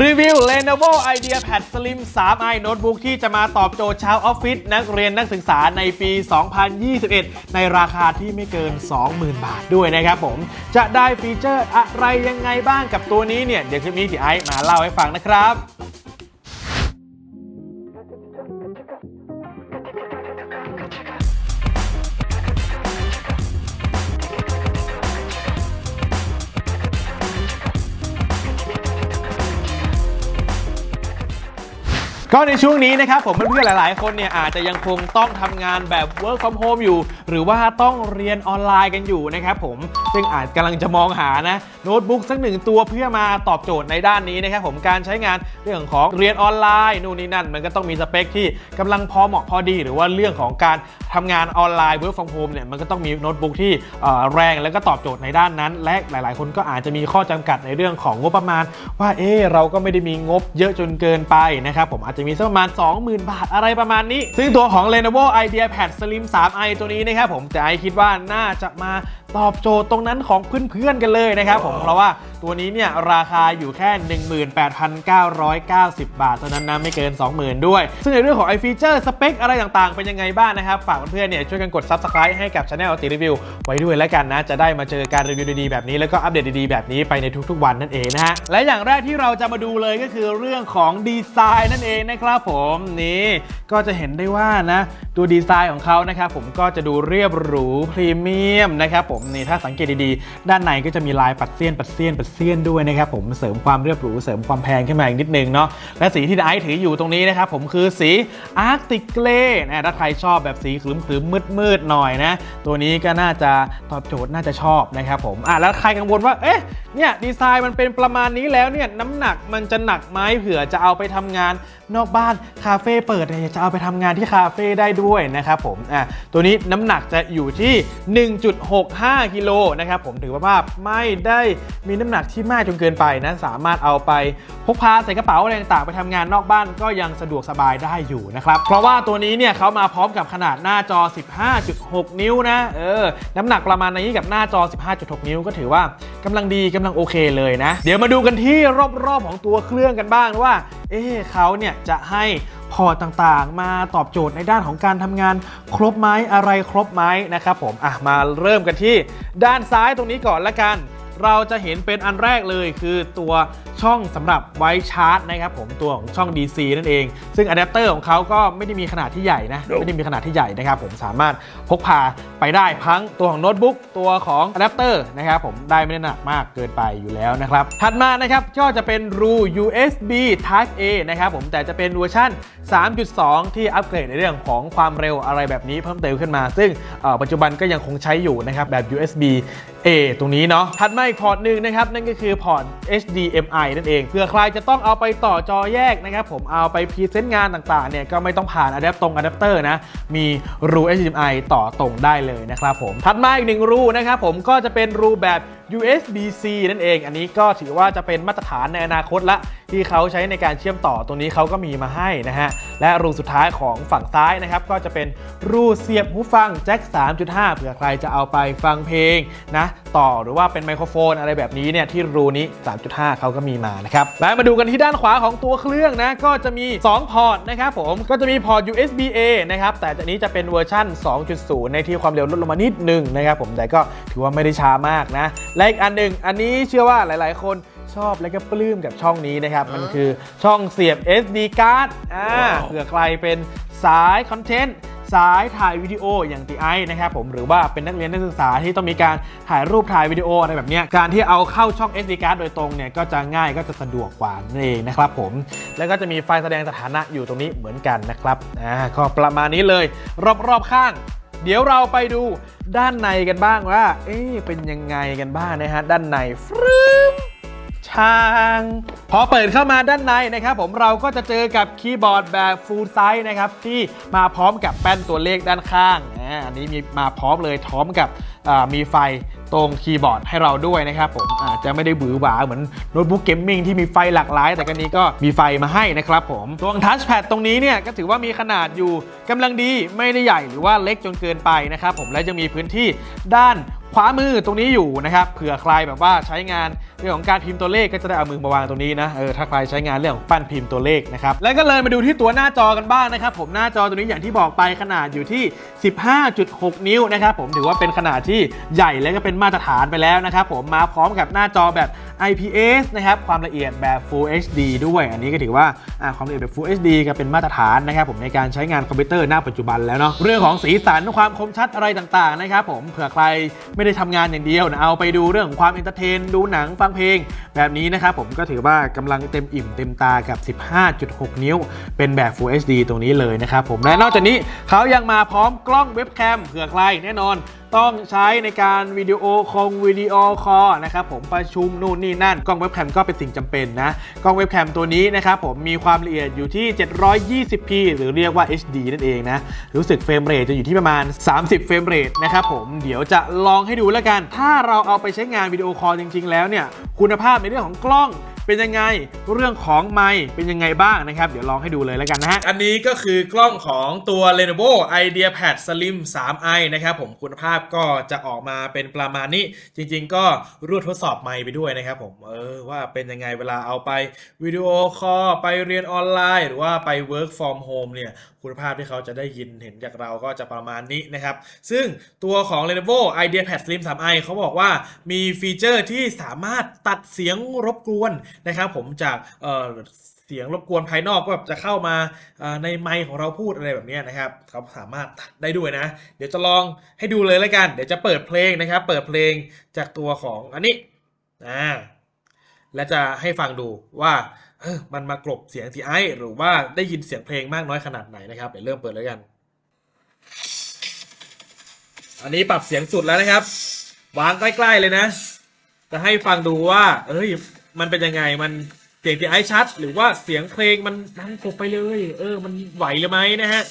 รีวิว Lenovo IdeaPad Slim 3i Notebook ที่จะมาตอบโจทย์ชาวออฟฟิศนักเรียนนักศึกษาในปี 2021 ในราคาที่ไม่เกิน 20,000 บาทด้วยนะครับผม จะได้ฟีเจอร์อะไรยังไงบ้างกับตัวนี้เนี่ย เดี๋ยวคลิปนี้ที่ไอซ์มาเล่าให้ฟังนะครับ ก็ในช่วงนี้นะครับผมเพื่อนๆหลาย ๆ คนเนี่ยอาจจะยังคงต้องทำงานแบบ work from home อยู่ หรือว่าต้องเรียนออนไลน์กันอยู่นะครับผมซึ่งอาจกำลังจะมองหานะโน้ตบุ๊กสักหนึ่งตัวเพื่อมาตอบโจทย์ในด้านนี้นะครับผมการใช้งานเรื่องของเรียนออนไลน์นู่นนี่นั่น มันก็ต้องมีสเปคที่กำลังพอเหมาะพอดี หรือว่าเรื่องของการทำงานออนไลน์ work from home เนี่ยมันก็ต้องมีโน้ตบุ๊กที่เอ่อแรงแล้วก็ตอบโจทย์ในด้านนั้น และหลาย ๆ คนก็อาจจะมีข้อจำกัดในเรื่องของงบประมาณ ว่าเออเราก็ไม่ได้มีงบเยอะจนเกินไปนะครับผมอาจจะมีสักประมาณ 20,000 บาทอะไรประมาณนี้ ซึ่งตัวของ Lenovo IdeaPad Slim 3i ตัวนี้นะครับผมแต่ไอคิดว่าน่าจะมา ตอบโจทย์ตรงนั้นของเพื่อนๆกันเลยนะครับผมเพราะว่าตัวนี้เนี่ยราคาอยู่แค่ 18,990 บาทเท่านั้นนะไม่เกิน 20,000 ด้วย ซึ่งในเรื่องของไอฟีเจอร์สเปคอะไรต่างๆ เป็นยังไงบ้างนะครับ ฝากเพื่อนๆเนี่ยช่วยกันกด Subscribe ให้กับ Channel ติรีวิวไว้ด้วยแล้วกันนะ จะได้มาเจอการรีวิวดีๆแบบนี้ แล้วก็อัปเดตดีๆแบบนี้ไปในทุกๆวันนั่นเองนะฮะและอย่างแรกที่เราจะมาดูเลยก็คือเรื่องของดีไซน์นั่นเองนะครับผมนี่ก็จะเห็นได้ว่านะตัวดีไซน์ของเขานะครับผมก็จะดูเรียบหรูพรีเมียมนะครับผมนี่ถ้าสังเกตดีๆ ด้านในก็จะมีลายปัดเสี้ยนปัดเสี้ยนปัดเสี้ยนด้วยนะครับผมเสริมความเรียบหรูเสริมความแพงขึ้นมาอีกนิดนึงเนาะและสีที่ไอซ์ถืออยู่ตรงนี้นะครับผมคือสีอาร์ติกเกรนะถ้าใครชอบแบบสีคลึ้มๆมืดๆหน่อยนะตัวนี้ก็น่าจะตอบโจทย์น่าจะชอบนะครับผมอะแล้วใครกังวลว่าเอ๊ะเนี่ยดีไซน์มันเป็นประมาณนี้แล้วเนี่ยน้ำหนักมันจะหนักไหมเผื่อจะเอาไปทำงานนอกบ้านคาเฟ่เปิดเนี่ยจะเอาไปทำงานที่คาเฟ่ได้ด้วยนะครับผมอะตัวนี้น้ำหนักจะอยู่ที่ 1.65กิโลนะครับผมถือว่าไม่ได้มีน้ำหนักที่มากจนเกินไปนะสามารถเอาไปพกพาใส่กระเป๋าอะไรต่างๆไปทำงานนอกบ้านก็ยังสะดวกสบายได้อยู่นะครับเพราะว่าตัวนี้เนี่ยเขามาพร้อมกับขนาดหน้าจอ 15.6 นิ้วนะเออน้ำหนักประมาณนี้กับหน้าจอ 15.6 นิ้วก็ถือว่ากำลังดีกำลังโอเคเลยนะ เดี๋ยวมาดูกันที่รอบๆของตัวเครื่องกันบ้างว่าเอ๊เขาเนี่ยจะให้ พอร์ตต่างๆ มาตอบโจทย์ในด้านของการทำงานครบไหมอะไรครบไหมนะครับผมอะมาเริ่มกันที่ด้านซ้ายตรงนี้ก่อนละกัน เราจะเห็นเป็นอันแรกเลยคือตัวช่องสำหรับไว้ชาร์จนะครับผมตัวของช่อง DC นั่นเอง ซึ่งอะแดปเตอร์ของเขาก็ไม่ได้มีขนาดที่ใหญ่นะไม่ได้มีขนาดที่ใหญ่นะครับผมสามารถพกพาไปได้ทั้งตัวของโน้ตบุ๊กตัวของอะแดปเตอร์นะครับผมได้ไม่ได้หนักมากเกินไปอยู่แล้วนะครับถัดมานะครับก็จะเป็นรู USB Type A นะครับผมแต่จะเป็นเวอร์ชัน3.2 ที่อัปเกรดในเรื่องของความเร็วอะไรแบบนี้เพิ่มเติมขึ้นมา ซึ่งเอ่อปัจจุบันก็ยังคงใช้อยู่นะครับแบบ USB A ตรงนี้เนาะถัดมาอีกพอร์ตหนึ่งนะครับ นั่นก็คือพอร์ต HDMI นั่นเองเผื่อใครจะต้องเอาไปต่อจอแยกนะครับ ผมเอาไปพรีเซนต์งานต่างๆ เนี่ยก็ไม่ต้องผ่านอะแดปตรงอะแดปเตอร์นะ มีรู HDMI ต่อตรงได้เลยนะครับผม ถัดมาอีกหนึ่งรูนะครับผมก็จะเป็นรูแบบ USB-C นั่นเอง อันนี้ก็ถือว่าจะเป็นมาตรฐานในอนาคตละ ที่เขาใช้ในการเชื่อมต่อตรงนี้เขาก็มีมาให้นะฮะ และรูสุดท้ายของฝั่งซ้ายนะครับ ก็จะเป็นรูเสียบหูฟังแจ็ค 3.5 เผื่อใครจะเอาไปฟังเพลงนะ ต่อหรือว่าเป็นไมโครโฟนอะไรแบบนี้เนี่ยที่รูนี้ 3.5 เขาก็มีมานะครับและมาดูกันที่ด้านขวาของตัวเครื่องนะก็จะมี 2 พอร์ตนะครับผมก็จะมีพอร์ต USB A นะครับแต่อันนี้จะเป็นเวอร์ชั่น 2.0 ในที่ความเร็วลดลงมานิดหนึงนะครับผมแต่ก็ถือว่าไม่ได้ช้ามากนะและอีกอันหนึ่งอันนี้เชื่อว่าหลาย ๆ คนชอบและก็ปลื้มกับช่องนี้นะครับ มันคือช่องเสียบ SD card อ่าเผื่อใครเป็นสายคอนเทนต์ สายถ่ายวิดีโออย่างตีไอนะครับผมหรือว่าเป็นนักเรียนนักศึกษาที่ต้องมีการถ่ายรูปถ่ายวิดีโออะไรแบบนี้การที่เอาเข้าช่อง SD card โดยตรงเนี่ยก็จะง่ายก็จะสะดวกกว่านั่นเองนะครับผมแล้วก็จะมีไฟแสดงสถานะอยู่ตรงนี้เหมือนกันนะครับอ่าก็ประมาณนี้เลย รอบๆข้างเดี๋ยวเราไปดูด้านในกันบ้างว่า เอ๊ะเป็นยังไงกันบ้างนะฮะ ด้านในฟรึ้ม ทาง พอเปิดเข้ามาด้านในนะครับผมเราก็จะเจอกับคีย์บอร์ดแบบ full size นะครับที่มาพร้อมกับแป้นตัวเลขด้านข้างอันนี้มีมาพร้อมเลยพร้อมกับมีไฟตรงคีย์บอร์ดให้เราด้วยนะครับผมอาจจะไม่ได้หวือหวาเหมือนโน้ตบุ๊กเกมมิ่งที่มีไฟหลากหลาย แต่กันนี้ก็มีไฟมาให้นะครับผมตรงทัชแพดตรงนี้เนี่ยก็ถือว่ามีขนาดอยู่กำลังดีไม่ได้ใหญ่หรือว่าเล็กจนเกินไปนะครับผมและยังมีพื้นที่ด้านขวามือตรงนี้อยู่นะครับเผื่อใครแบบว่าใช้งานเรื่องของการพิมพ์ตัวเลขก็จะได้เอามือมาวางตรงนี้นะเออถ้าใครใช้งานเรื่องของปั้นพิมพ์ตัวเลขนะครับแล้วก็เลยมาดูที่ตัวหน้าจอกันบ้างนะครับผมหน้าจอตัวนี้อย่างที่บอกไปขนาดอยู่ที่15.6 นิ้วนะครับผมถือว่าเป็นขนาดที่ใหญ่และก็เป็นมาตรฐานไปแล้วนะครับผมมาพร้อมกับหน้าจอแบบ IPS นะครับความละเอียดแบบ Full HD ด้วย อันนี้ก็ถือว่าความละเอียดแบบ Full HD ก็เป็นมาตรฐานนะครับผมในการใช้งานคอมพิวเตอร์หน้าปัจจุบันแล้วเนาะเรื่องของสีสันความคมชัดอะไรต่างๆนะครับผมเผื่อใครไม่ได้ทำงานอย่างเดียวนะเอาไปดูเรื่องของความเอนเตอร์เทนดูหนังฟังเพลง แบบนี้นะครับผมก็ถือว่ากำลังเต็มอิ่มเต็มตากับ 15.6 นิ้ว เป็นแบบ Full HD ตรงนี้เลยนะครับผมและนอกจากนี้เขายังมาพร้อมกล้องเว็บ็บแคมเผื่อใครแน่นอน ต้องใช้ในการวิดีโอคงวิดีโอคอลนะครับผมประชุมนู่นนี่นั่นกล้องเว็บแคมก็เป็นสิ่งจำเป็นนะกล้องเว็บแคมตัวนี้นะครับผมมีความละเอียดอยู่ที่ 720p หรือเรียกว่า HD นั่นเองนะรู้สึกเฟรมเรทจะอยู่ที่ประมาณ 30 เฟรมเรทนะครับผมเดี๋ยวจะลองให้ดูแล้วกัน ถ้าเราเอาไปใช้งานวิดีโอคอลจริง ๆ แล้วเนี่ยคุณภาพในเรื่องของกล้อง เป็นยังไงเรื่องของไมค์เป็นยังไงบ้างนะครับ เดี๋ยวลองให้ดูเลยแล้วกันนะฮะ อันนี้ก็คือกล้องของตัว Lenovo IdeaPad Slim 3i นะครับผมคุณภาพก็จะออกมาเป็นประมาณนี้ จริง ๆ ก็รวดทดสอบไมค์ไปด้วยนะครับผมเออว่าเป็นยังไงเวลาเอาไปวิดีโอคอลไปเรียนออนไลน์ หรือว่าไป work from home เนี่ยคุณภาพที่เขาจะได้ยินเห็นจากเราก็จะประมาณนี้นะครับ ซึ่งตัวของ Lenovo IdeaPad Slim 3i เขาบอกว่ามีฟีเจอร์ที่สามารถตัดเสียงรบกวนนะครับผมจากเสียงรบกวนภายนอกก็แบบจะเข้ามาในไมค์ของเราพูดอะไรแบบนี้นะครับเขาสามารถตัดได้ด้วยนะ เดี๋ยวจะลองให้ดูเลยแล้วกัน เดี๋ยวจะเปิดเพลงนะครับ เปิดเพลงจากตัวของอันนี้อ่าและจะให้ฟังดูว่ามันมากลบเสียงทีไอหรือว่าได้ยินเสียงเพลงมากน้อยขนาดไหนนะครับเดี๋ยวเริ่มเปิดแล้วกัน อันนี้ปรับเสียงสุดแล้วนะครับ วางใกล้ ๆเลยนะ จะให้ฟังดูว่า เอ้ย มันเป็นยังไงมันเสียงที่ไอชัด หรือว่าเสียงเพลงมันดังกบไปเลย เออ มันไหวหรือไหมนะฮะ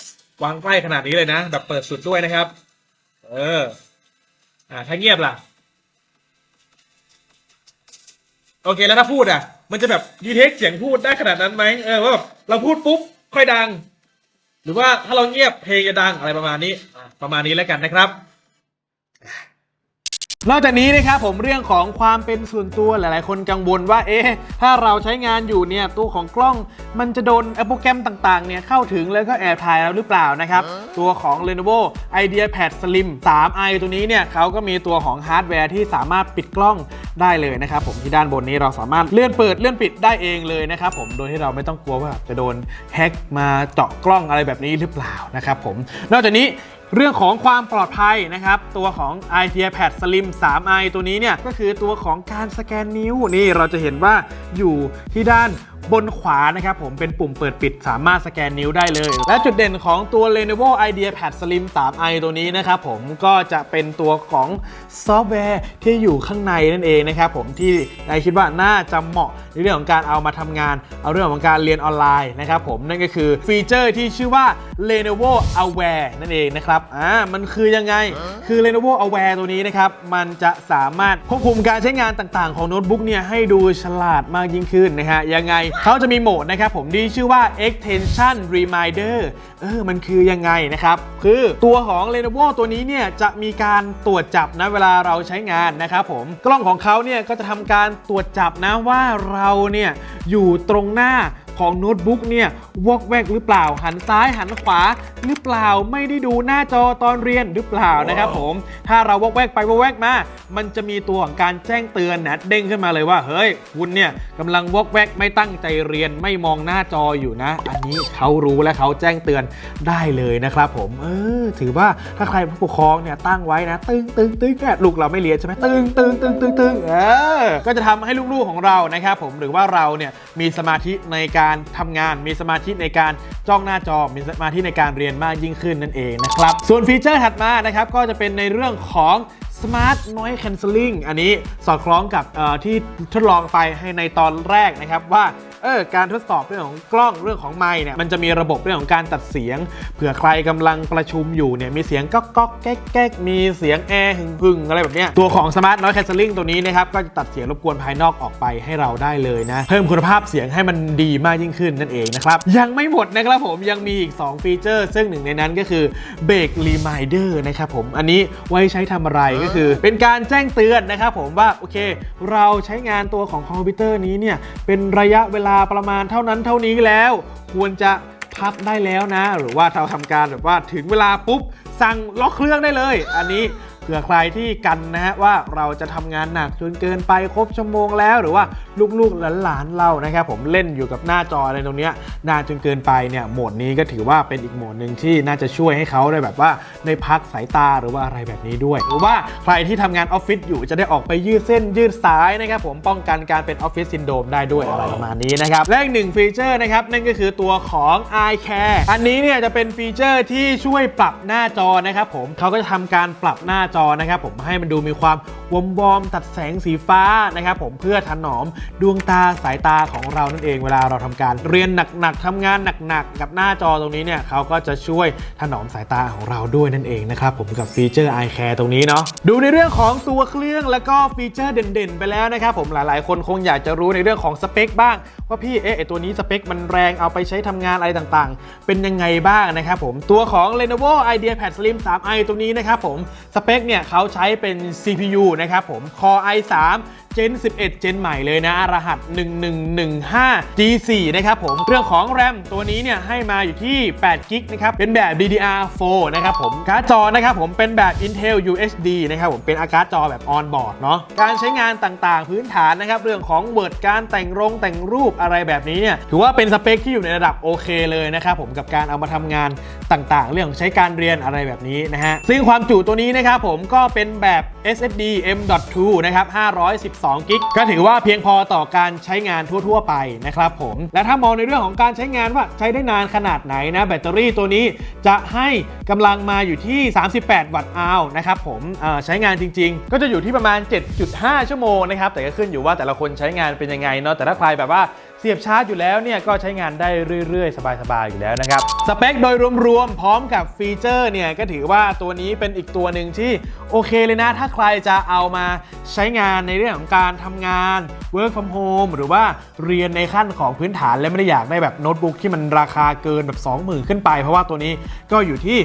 วางใกล้ขนาดนี้เลยนะแบบเปิดสุดด้วยนะครับ เออ อ่าถ้าเงียบล่ะ โอเคแล้วถ้าพูดอะ มันจะแบบดีเทคเสียงพูดได้ขนาดนั้นไหมเออว่าแบบเราพูดปุ๊บค่อยดัง หรือว่าถ้าเราเงียบเพลงจะดังอะไรประมาณนี้ ประมาณนี้แล้วกันนะครับ นอกจากนี้นะครับผมเรื่องของความเป็นส่วนตัวหลายๆ คนกังวลว่าเอ๊ะถ้าเราใช้งานอยู่เนี่ยตัวของกล้องมันจะโดนโปรแกรมต่างๆเนี่ยเข้าถึงแล้วก็แอบถ่ายเราหรือเปล่านะครับ ตัวของ Lenovo IdeaPad Slim 3i ตัวนี้เนี่ยเขาก็มีตัวของฮาร์ดแวร์ที่สามารถปิดกล้องได้เลยนะครับผมที่ด้านบนนี้เราสามารถเลื่อนเปิดเลื่อนปิดได้เองเลยนะครับผมโดยที่เราไม่ต้องกลัวว่าจะโดนแฮ็กมาเจาะกล้องอะไรแบบนี้หรือเปล่านะครับผมนอกจากนี้ เรื่องของความปลอดภัยนะครับ ตัวของ IdeaPad Slim 3i ตัวนี้เนี่ย ก็คือตัวของการสแกนนิ้วนี่เราจะเห็นว่าอยู่ที่ด้าน บนขวานะครับผมเป็นปุ่มเปิดปิดสามารถสแกนนิ้วได้เลย และจุดเด่นของตัว Lenovo IdeaPad Slim 3i ตัวนี้นะครับผมก็จะเป็นตัวของซอฟต์แวร์ที่อยู่ข้างในนั่นเองนะครับผมที่นายคิดว่าน่าจะเหมาะในเรื่องของการเอามาทำงาน เอาเรื่องของการเรียนออนไลน์นะครับผมนั่นก็คือฟีเจอร์ที่ชื่อว่า Lenovo Aware นั่นเองนะครับอ่ามันคือยังไงคือ Lenovo Aware ตัวนี้นะครับมันจะสามารถควบคุมการใช้งานต่าง ๆ ของโน้ตบุ๊กเนี่ยให้ดูฉลาดมากยิ่งขึ้นนะฮะยังไงเขาจะมีโหมดนะครับผมที่ชื่อว่า Extension Reminder เออมันคือยังไงนะครับ คือตัวของ Lenovo ตัวนี้เนี่ยจะมีการตรวจจับนะเวลาเราใช้งานนะครับผมกล้องของเขาเนี่ยก็จะทำการตรวจจับนะว่าเราเนี่ยอยู่ตรงหน้า ของโน้ตบุ๊กเนี่ยวอกแวกหรือเปล่า หันซ้ายหันขวาหรือเปล่าไม่ได้ดูหน้าจอตอนเรียนหรือเปล่านะครับผม ถ้าเราวอกแวกไปวอกแวกมา มันจะมีตัวของการแจ้งเตือนนะเด้งขึ้นมาเลยว่า เฮ้ย คุณเนี่ยกำลังวอกแวกไม่ตั้งใจเรียนไม่มองหน้าจออยู่นะ อันนี้เขารู้และเขาแจ้งเตือนได้เลยนะครับผมเออถือว่าถ้าใครผู้ปกครองเนี่ยตั้งไว้นะ ตึงตึงตึงแกลูกเราไม่เรียนใช่ไหมตึงตึงตึงตึงตึงเออก็จะทำให้ลูกๆของเรานะครับผมหรือว่าเราเนี่ยมีสมาธิในการทำงาน มีสมาธิในการจ้องหน้าจอ มีสมาธิในการเรียนมากยิ่งขึ้นนั่นเองนะครับ ส่วนฟีเจอร์ถัดมานะครับก็จะเป็นในเรื่องของ Smart Noise Cancelling อันนี้สอดคล้องกับที่ทดลองไปให้ในตอนแรกนะครับว่า เออการทดสอบเรื่องของกล้องเรื่องของไมค์เนี่ยมันจะมีระบบเรื่องของการตัดเสียง เผื่อใครกำลังประชุมอยู่เนี่ยมีเสียงก๊อกก๊อกแก๊กแก๊กมีเสียงแอร์หึ่งหึ่งอะไรแบบเนี้ยตัวของ Smart Noise Cancelling ตัวนี้นะครับก็จะตัดเสียงรบกวนภายนอกออกไปให้เราได้เลยนะ เพิ่มคุณภาพเสียงให้มันดีมากยิ่งขึ้นนั่นเองนะครับ ยังไม่หมดนะครับผมยังมีอีก 2 ฟีเจอร์ ซึ่งหนึ่งในนั้นก็คือ Break Reminder นะครับผมอันนี้ไว้ใช้ทำอะไรก็คือ เป็นการแจ้งเตือนนะครับผมว่าโอเค เราใช้งานตัวของคอมพิวเตอร์นี้เนี่ยเป็นระยะเวลาประมาณเท่านั้นเท่านี้แล้ว ควรจะพับได้แล้วนะ หรือว่าเราทำการแบบว่าถึงเวลาปุ๊บสั่งล็อกเครื่องได้เลย อันนี้ เผื่อใครที่กันนะฮะว่าเราจะทำงานหนักจนเกินไปครบชั่วโมงแล้วหรือว่าลูกๆหลานๆเรานะครับผมเล่นอยู่กับหน้าจออะไรตรงเนี้ยนานจนเกินไปเนี่ยโหมดนี้ก็ถือว่าเป็นอีกโหมดหนึ่งที่น่าจะช่วยให้เขาได้แบบว่าได้พักสายตาหรือว่าอะไรแบบนี้ด้วย หรือว่าใครที่ทำงานออฟฟิศอยู่จะได้ออกไปยืดเส้นยืดสายนะครับผมป้องกันการเป็นออฟฟิศซินโดรมได้ด้วยอะไรประมาณนี้นะครับและอีกหนึ่งฟีเจอร์นะครับนั่นก็คือตัวของ iCare อันนี้เนี่ยจะเป็นฟีเจอร์ที่ช่วยปรับหน้าจอนะครับผมเขาก็จะทำการปรับหน้าจอนะครับผมให้มันดูมีความ วอมวอมตัดแสงสีฟ้านะครับผมเพื่อถนอมดวงตาสายตาของเรานั่นเองเวลาเราทำการเรียนหนักๆทำงานหนักๆ กับหน้าจอตรงนี้เนี่ยเขาก็จะช่วยถนอมสายตาของเราด้วยนั่นเองนะครับผมกับฟีเจอร์ iCare ตรงนี้เนาะดูในเรื่องของตัวเครื่องแล้วก็ฟีเจอร์เด่นๆ ไปแล้วนะครับผมหลายๆ คนคงอยากจะรู้ในเรื่องของสเปคบ้าง ว่าพี่เอ๊ะตัวนี้สเปคมันแรงเอาไปใช้ทำงานอะไรต่างๆ เป็นยังไงบ้างนะครับผมตัวของ Lenovo IdeaPad Slim 3i ตัวนี้นะครับผมสเปคเนี่ยเขาใช้เป็น CPU นะะครับผม Core i3 Gen 11 Gen ใหม่เลยนะ รหัส 1115 G4 นะครับผม เรื่องของ RAM ตัวนี้เนี่ยให้มาอยู่ที่8 g b นะครับ เป็นแบบ DDR4 นะครับผม การ์ดจอนะครับผมเป็นแบบ Intel UHD นะครับผม เป็นอาการ์ดจอแบบ on board เนาะ การใช้งานต่างๆ พื้นฐานนะครับ เรื่องของ Word การแต่งรงแต่งรูปอะไรแบบนี้เนี่ย ถือว่าเป็นสเปคที่อยู่ในระดับโอเคเลยนะครับผม กับการเอามาทำงานต่างๆ เรื่องของใช้การเรียนอะไรแบบนี้นะฮะ ซึ่งความจุตัวนี้นะครับผมก็เป็นแบบ SSD M.2 นะครับ512กิกก็ถือว่าเพียงพอต่อการใช้งานทั่ว ๆ ไปนะครับผม และถ้ามองในเรื่องของการใช้งานว่าใช้ได้นานขนาดไหนนะ แบตเตอรี่ตัวนี้จะให้กำลังมาอยู่ที่ 38 วัตต์อาวนะครับผมใช้งานจริง ๆ ก็จะอยู่ที่ประมาณ 7.5 ชั่วโมงนะครับแต่ก็ขึ้นอยู่ว่าแต่ละคนใช้งานเป็นยังไงเนาะแต่ถ้าใครแบบว่า เสียบชาร์จอยู่แล้วเนี่ยก็ใช้งานได้เรื่อย ๆ สบาย ๆ อยู่แล้วนะครับ สเปคโดยรวม ๆ พร้อมกับฟีเจอร์เนี่ยก็ถือว่าตัวนี้เป็นอีกตัวหนึ่งที่โอเคเลยนะ ถ้าใครจะเอามาใช้งานในเรื่องของการทำงาน work from home หรือว่าเรียนในขั้นของพื้นฐานและไม่ได้อยากได้แบบโน้ตบุ๊กที่มันราคาเกินแบบ 20,000 ขึ้นไป เพราะว่าตัวนี้ก็อยู่ที่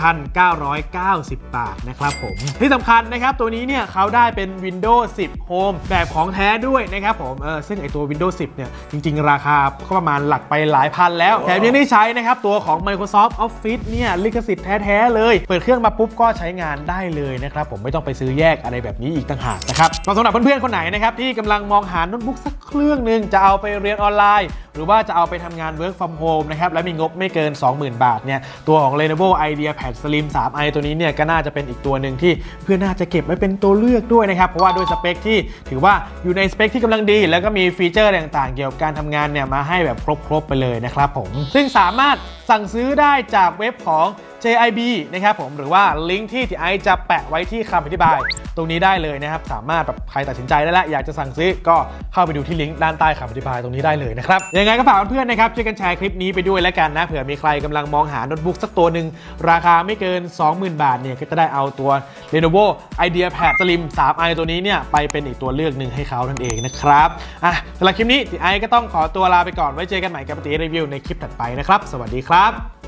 18,990 บาทนะครับผม ที่สำคัญนะครับตัวนี้เนี่ยเขาได้เป็น Windows 10 Home แบบของแท้ด้วยนะครับผมเออซึ่งไอตัว Windows 10เนี่ย จริง ๆ ราคาก็ประมาณหลักไปหลายพันแล้ว แถมยังได้ใช้นะครับ ตัวของ Microsoft Office เนี่ยลิขสิทธิ์แท้ ๆ เลย เปิดเครื่องมาปุ๊บก็ใช้งานได้เลยนะครับ ผมไม่ต้องไปซื้อแยกอะไรแบบนี้อีกต่างหากนะครับก็สำหรับเพื่อนๆคนไหนนะครับที่กำลังมองหาโน้ตบุ๊กสักเครื่องหนึ่งจะเอาไปเรียนออนไลน์หรือว่าจะเอาไปทำงาน work from home นะครับและมีงบไม่เกิน 20,000 บาทเนี่ยตัวของ Lenovo IdeaPad Slim 3i ตัวนี้เนี่ยก็น่าจะเป็นอีกตัวหนึ่งที่เพื่อนน่าจะเก็บไว้เป็นตัวเลือกด้วยนะครับเพราะว่าด้วยสเปคที่ถือว่าอยู่ในสเปคที่กำลังดี แล้วก็มีฟีเจอร์ต่างๆ เกี่ยวกับการทำงานเนี่ยมาให้แบบครบๆไปเลยนะครับผมซึ่งสามารถ สั่งซื้อได้จากเว็บของ JIB นะครับผมหรือว่าลิงก์ที่ที่ไอจะแปะไว้ที่คำอธิบาย ตรงนี้ได้เลยนะครับสามารถแบบใครตัดสินใจได้แล้วอยากจะสั่งซื้อก็เข้าไปดูที่ลิงก์ด้านใต้คำอธิบายตรงนี้ได้เลยนะครับยังไงก็ฝากเพื่อนๆนะครับช่วยกันแชร์คลิปนี้ไปด้วยแล้วกันนะเผื่อมีใครกำลังมองหาโน้ตบุ๊กสักตัวหนึ่งราคาไม่เกิน 20,000 บาทเนี่ยก็จะได้เอาตัว Lenovo IdeaPad Slim 3i ตัวนี้เนี่ยไปเป็นอีกตัวเลือกหนึ่งให้เขานั่นเองนะครับอะสำหรับคลิปนี้ที่ไอก็ต้องขอตัวลาไปก่อนไว้เจอกันใหม่กับปฏิรีวิวในคลิปถัดไปนะครับสวัสดีครับ